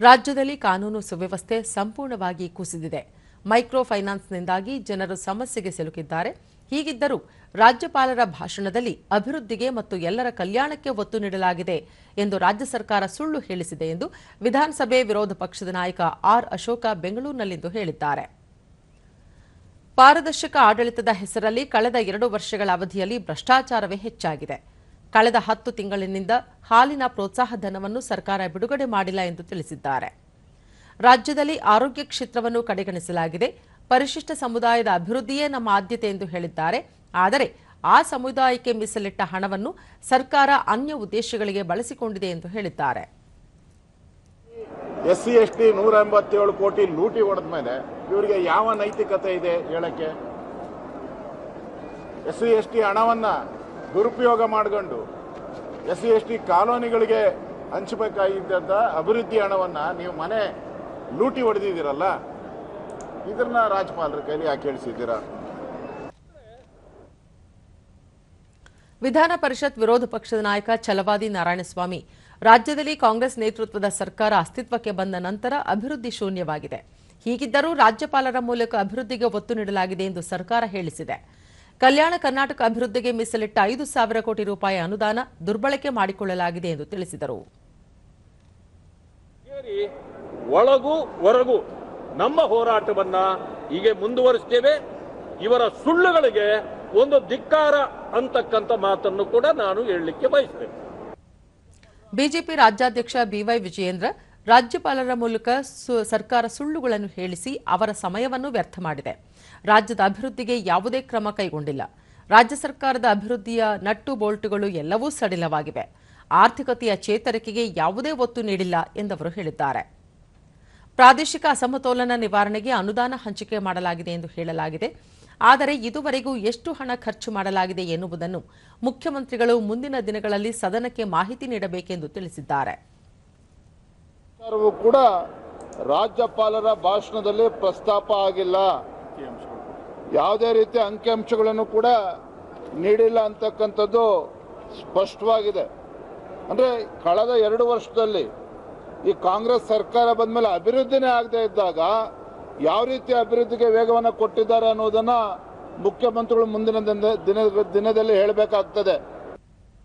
ರಾಜ್ಯದಲ್ಲಿ ಕಾನೂನು ಸುವ್ಯವಸ್ಥೆ ಸಂಪೂರ್ಣವಾಗಿ ಕುಸಿದಿದೆ. ಮೈಕ್ರೋ ಫೈನಾನ್ಸ್ನಿಂದಾಗಿ ಜನರು ಸಮಸ್ಯೆಗೆ ಸಿಲುಕಿದ್ದಾರೆ. ಹೀಗಿದ್ದರೂ ರಾಜ್ಯಪಾಲರ ಭಾಷಣದಲ್ಲಿ ಅಭಿವೃದ್ಧಿಗೆ ಮತ್ತು ಎಲ್ಲರ ಕಲ್ಯಾಣಕ್ಕೆ ಒತ್ತು ನೀಡಲಾಗಿದೆ ಎಂದು ರಾಜ್ಯ ಸರ್ಕಾರ ಸುಳ್ಳು ಹೇಳಿಸಿದೆ ಎಂದು ವಿಧಾನಸಭೆ ವಿರೋಧ ಪಕ್ಷದ ನಾಯಕ ಆರ್ ಅಶೋಕ ಬೆಂಗಳೂರಿನಲ್ಲಿಂದು ಹೇಳಿದ್ದಾರೆ. ಪಾರದರ್ಶಕ ಆಡಳಿತದ ಹೆಸರಲ್ಲಿ ಕಳೆದ ಎರಡು ವರ್ಷಗಳ ಅವಧಿಯಲ್ಲಿ ಭ್ರಷ್ಟಾಚಾರವೇ ಹೆಚ್ಚಾಗಿದೆ. ಕಳೆದ ಹತ್ತು ತಿಂಗಳಿನಿಂದ ಹಾಲಿನ ಪ್ರೋತ್ಸಾಹ ಧನವನ್ನು ಸರ್ಕಾರ ಬಿಡುಗಡೆ ಮಾಡಿಲ್ಲ ಎಂದು ತಿಳಿಸಿದ್ದಾರೆ. ರಾಜ್ಯದಲ್ಲಿ ಆರೋಗ್ಯ ಕ್ಷೇತ್ರವನ್ನು ಕಡೆಗಣಿಸಲಾಗಿದೆ. ಪರಿಶಿಷ್ಟ ಸಮುದಾಯದ ಅಭಿವೃದ್ಧಿಯೇ ನಮ್ಮ ಆದ್ಯತೆ ಎಂದು ಹೇಳಿದ್ದಾರೆ. ಆದರೆ ಆ ಸಮುದಾಯಕ್ಕೆ ಮೀಸಲಿಟ್ಟ ಹಣವನ್ನು ಸರ್ಕಾರ ಅನ್ಯ ಉದ್ದೇಶಗಳಿಗೆ ಬಳಸಿಕೊಂಡಿದೆ ಎಂದು ಹೇಳಿದ್ದಾರೆ. ಎಸ್ ಸಿ ಎಸ್ ಟಿ ನೂರ ಎಂಬತ್ತೇಳು ಕೋಟಿ ಲೂಟಿ ಹೊಡೆದ ಮೇಲೆ ಇವರಿಗೆ ಯಾವ ನೈತಿಕತೆ ಇದೆ ಹೇಳಕ್ಕೆ? ಎಸ್ ಸಿ ಎಸ್ ಟಿ ಹಣವನ್ನ ದುರುಪಯೋಗ ಮಾಡಿಕೊಂಡು ಎಸ್ ಸಿ ಎಸ್ ಟಿ ಕಾಲೋನಿಗಳಿಗೆ ಹಂಚಬೇಕಾಗಿದ್ದಂಥ ಅಭಿವೃದ್ಧಿ ಹಣವನ್ನ ನೀವು ಮನೆ ಲೂಟಿ ಹೊಡೆದಿದ್ದೀರಲ್ಲ, ಇದನ್ನ ರಾಜ್ಯಪಾಲರ ಕೈಲಿ ಯಾಕೆ ಕೇಳಿಸಿದ್ದೀರಾ? ವಿಧಾನ ಪರಿಷತ್ ವಿರೋಧ ಪಕ್ಷದ ನಾಯಕ ಛಲವಾದಿ ನಾರಾಯಣಸ್ವಾಮಿ ರಾಜ್ಯದಲ್ಲಿ ಕಾಂಗ್ರೆಸ್ ನೇತೃತ್ವದ ಸರ್ಕಾರ ಅಸ್ತಿತ್ವಕ್ಕೆ ಬಂದ ನಂತರ ಅಭಿವೃದ್ಧಿ ಶೂನ್ಯವಾಗಿದೆ. ಹೀಗಿದ್ದರೂ ರಾಜ್ಯಪಾಲರ ಮೂಲಕ ಅಭಿವೃದ್ಧಿಗೆ ಒತ್ತು ನೀಡಲಾಗಿದೆ ಎಂದು ಸರ್ಕಾರ ಹೇಳಿಸಿದೆ. ಕಲ್ಯಾಣ ಕರ್ನಾಟಕ ಅಭಿವೃದ್ಧಿಗೆ ಮೀಸಲಿಟ್ಟ ಐದು ಸಾವಿರ ಕೋಟಿ ರೂಪಾಯಿ ಅನುದಾನ ದುರ್ಬಳಕೆ ಮಾಡಿಕೊಳ್ಳಲಾಗಿದೆ ಎಂದು ತಿಳಿಸಿದರು. ಒಳಗು ಹೊರಗೂ ನಮ್ಮ ಹೋರಾಟವನ್ನ ಹೀಗೆ ಮುಂದುವರಿಸ್ತೇವೆ. ಇವರ ಸುಳ್ಳುಗಳಿಗೆ ಒಂದು ಧಿಕ್ಕಾರ ಅಂತಕ್ಕಂಥ ಮಾತನ್ನು ಕೂಡ ನಾನು ಹೇಳಲಿಕ್ಕೆ ಬಯಸ್ತೇನೆ. ಬಿಜೆಪಿ ರಾಜ್ಯಾಧ್ಯಕ್ಷ ಬಿವೈ ವಿಜಯೇಂದ್ರ ರಾಜ್ಯಪಾಲರ ಮೂಲಕ ಸರ್ಕಾರ ಸುಳ್ಳುಗಳನ್ನು ಹೇಳಿಸಿ ಅವರ ಸಮಯವನ್ನು ವ್ಯರ್ಥ ಮಾಡಿದೆ. ರಾಜ್ಯದ ಅಭಿವೃದ್ಧಿಗೆ ಯಾವುದೇ ಕ್ರಮ ಕೈಗೊಂಡಿಲ್ಲ. ರಾಜ್ಯ ಸರ್ಕಾರದ ಅಭಿವೃದ್ಧಿಯ ನಟ್ಟು ಬೋಲ್ಟುಗಳು ಎಲ್ಲವೂ ಸಡಿಲವಾಗಿವೆ. ಆರ್ಥಿಕತೆಯ ಚೇತರಿಕೆಗೆ ಯಾವುದೇ ಒತ್ತು ನೀಡಿಲ್ಲ ಎಂದವರು ಹೇಳಿದ್ದಾರೆ. ಪ್ರಾದೇಶಿಕ ಅಸಮತೋಲನ ನಿವಾರಣೆಗೆ ಅನುದಾನ ಹಂಚಿಕೆ ಮಾಡಲಾಗಿದೆ ಎಂದು ಹೇಳಲಾಗಿದೆ. ಆದರೆ ಇದುವರೆಗೂ ಎಷ್ಟು ಹಣ ಖರ್ಚು ಮಾಡಲಾಗಿದೆ ಎನ್ನುವುದನ್ನು ಮುಖ್ಯಮಂತ್ರಿಗಳು ಮುಂದಿನ ದಿನಗಳಲ್ಲಿ ಸದನಕ್ಕೆ ಮಾಹಿತಿ ನೀಡಬೇಕೆಂದು ತಿಳಿಸಿದ್ದಾರೆ. ಕೂಡ ರಾಜ್ಯಪಾಲರ ಭಾಷಣದಲ್ಲಿ ಪ್ರಸ್ತಾಪ ಆಗಿಲ್ಲ. ಯಾವುದೇ ರೀತಿಯ ಅಂಕಿಅಂಶಗಳನ್ನು ಕೂಡ ನೀಡಿಲ್ಲ ಅಂತಕ್ಕಂಥದ್ದು ಸ್ಪಷ್ಟವಾಗಿದೆ. ಅಂದರೆ ಕಳೆದ ಎರಡು ವರ್ಷದಲ್ಲಿ ಈ ಕಾಂಗ್ರೆಸ್ ಸರ್ಕಾರ ಬಂದಮೇಲೆ ಅಭಿವೃದ್ಧಿನೇ ಆಗದೇ ಇದ್ದಾಗ ಯಾವ ರೀತಿ ಅಭಿವೃದ್ಧಿಗೆ ವೇಗವನ್ನು ಕೊಟ್ಟಿದ್ದಾರೆ ಅನ್ನೋದನ್ನು ಮುಖ್ಯಮಂತ್ರಿಗಳು ಮುಂದಿನ ದಿನ ದಿನ- ದಿನದಲ್ಲಿ ಹೇಳಬೇಕಾಗ್ತದೆ.